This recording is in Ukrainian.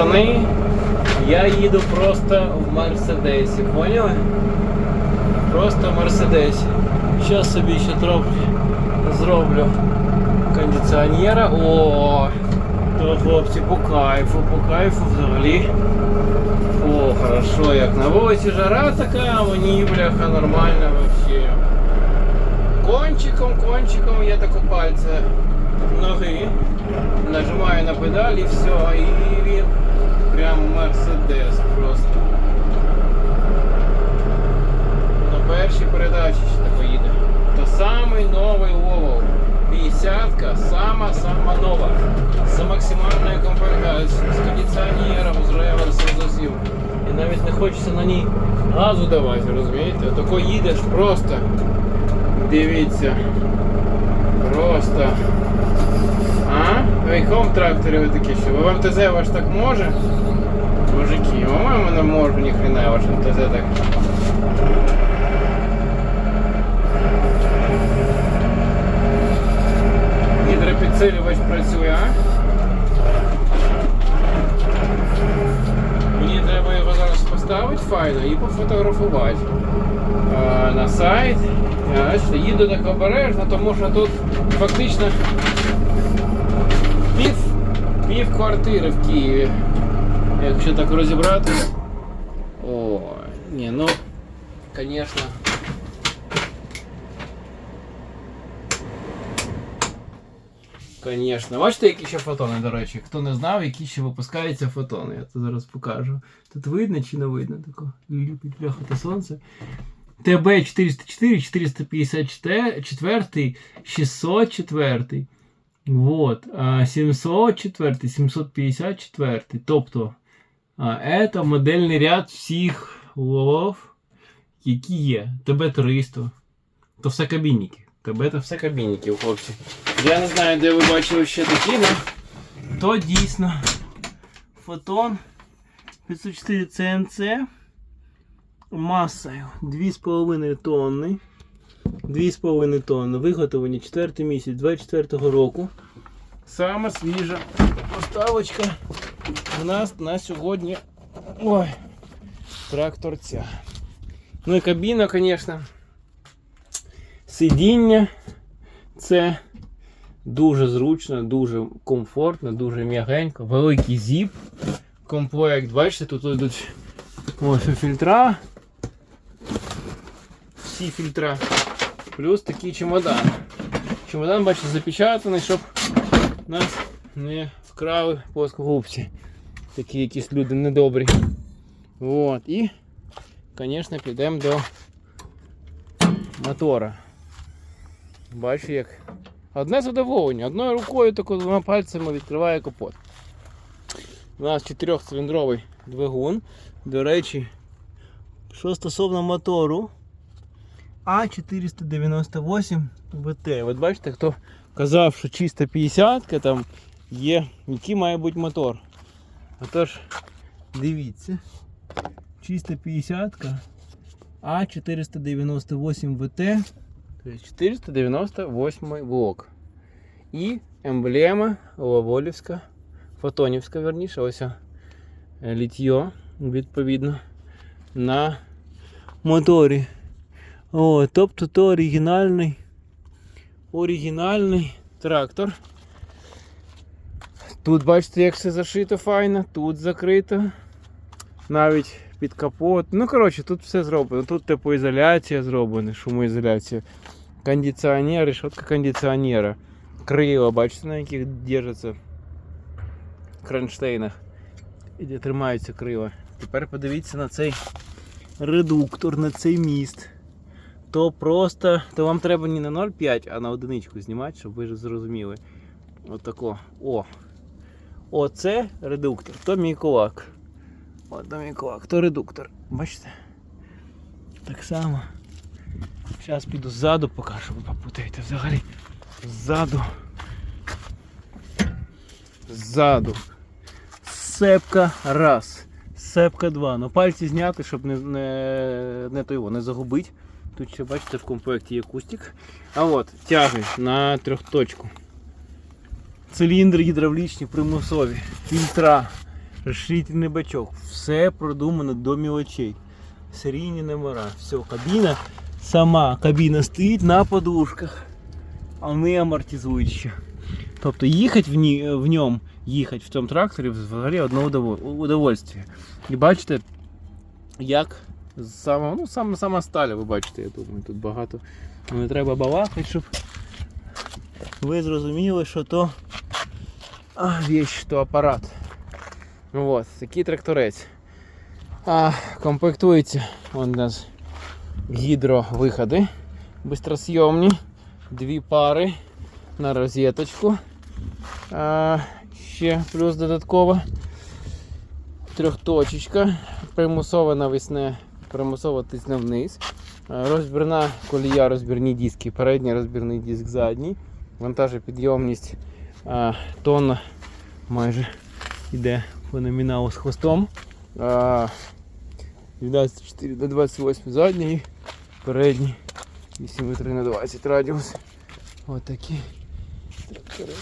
Пацани, я їду просто в Мерседесі, поняли? Просто в Мерседесі. Зараз собі ще трохи зроблю кондиціонера. О, то хлопці по кайфу, по кайфу взагалі. О, хорошо, як на вулиці жара така, а мені бляха нормально вообще. Кончиком, кончиком я тако пальце ноги. Нажимаю на педаль і все, і він прям мерседес просто. На першій передачі ще так поїде. То самий новий Volvo. 50-ка, сама-сама нова. З максимальною комплектацією, з кондиціонером, з реверсом з усім. І навіть не хочеться на ній газу давати, розумієте? Отако їдеш просто. Дивіться. Просто. А? В якому тракторі ви такі що? В МТЗ ваш так може? Мужики, по-моєму не можу ніхрена ваш МТЗ так. Гідропідсилювач працює, а? Мені треба його зараз поставити файно і пофотографувати а, на сайт. Їду так обережно, тому що тут фактично пів, пів квартири в Києві. Якщо так розібрати. О, ні, ну, звісно. Звісно. Бачите, які ще фотони, до речі. Хто не знав, які ще випускаються фотони. Я це зараз покажу. Тут видно чи не видно тако? Ліпить пляха та сонце. ТБ 404, 454, 604. Вот. 704, 754. Тобто, це модельний ряд всіх лов, які є. ТБ-300. То все кабінники. ТБ то все кабінники, хлопці. Я не знаю, де ви бачили ще такі, але то дійсно фотон 504 CNC масою 2,5 тонни. 2,5 тонни. Виготовлені 4 місяць 24 року. Саме свіжа поставочка у нас на сьогодні. Ой, тракторця. Ну і кабіна, звісно. Сидіння. Це дуже зручно, дуже комфортно, дуже м'ягенько. Великий зіп. Комплект, бачите, тут йдуть ось фільтра. Всі фільтра. Плюс такий чемодан. Чемодан, бачите, запечатаний, щоб нас не вкрали плоскогубці. Такі якісь люди недобрі. От. І, звісно, підемо до мотора. Бачу, як одне задоволення. Одною рукою тако двома пальцями відкриває капот. У нас чотирьохциліндровий двигун. До речі, що стосовно мотору А498 ВТ. От бачите, хто казав, що чисто 50 там є, який має бути мотор. Отож, дивіться, чисто 50 А498 ВТ. То есть 498 блок. І емблема Лаволівська, Фотонівська, верніше, ось е, літьо, відповідно, на моторі. О, тобто то оригінальний, оригінальний трактор. Тут бачите, як все зашито файно, тут закрито. Навіть під капот. Ну, коротше, тут все зроблено. Тут теплоізоляція зроблена, шумоізоляція. Кондиціонер, решетка кондиціонера. Крила, бачите, на яких держаться кронштейнах. І де тримаються крила. Тепер подивіться на цей редуктор, на цей міст. То просто, то вам треба не на 0,5, а на одиничку знімати, щоб ви зрозуміли. Отако. О. Оце редуктор, то мій кулак. От то мій кулак, то редуктор. Бачите? Так само. Зараз піду ззаду покажу, ви попутаєте взагалі. Ззаду. Ззаду. Сепка раз. Сепка два. Ну пальці зняти, щоб не, не, не, не загубити. Тут ще бачите в комплекті є кустик. А от тяги на трьохточку. Циліндри гідравлічні, примусові, фільтра. розширительний бачок. Все продумано до мілочей. Серійні номера. Все, кабіна, сама кабіна стоїть на подушках, а вони амортизують ще. Тобто їхати в, ні, в ньому, їхати в цьому тракторі взагалі одне удово- удовольствие. І бачите, як сама, ну, сама, сама сталь, ви бачите, я думаю, тут багато не треба балакати, щоб ви зрозуміли, що то а, вещь, то апарат. Ну от, такий тракторець. А, комплектується у нас гідровиходи бистросйомні, дві пари на розеточку. А, ще плюс додатково трьохточечка, примусова навісне, примусово тисне вниз. Розбірна колія, розбірні диски, передній розбірний диск задній. Вантажопідйомність а, тонна майже йде по номіналу з хвостом. А, 24 до 28 задній, передній 8,3 на 20 радіус. Ось такі трактори.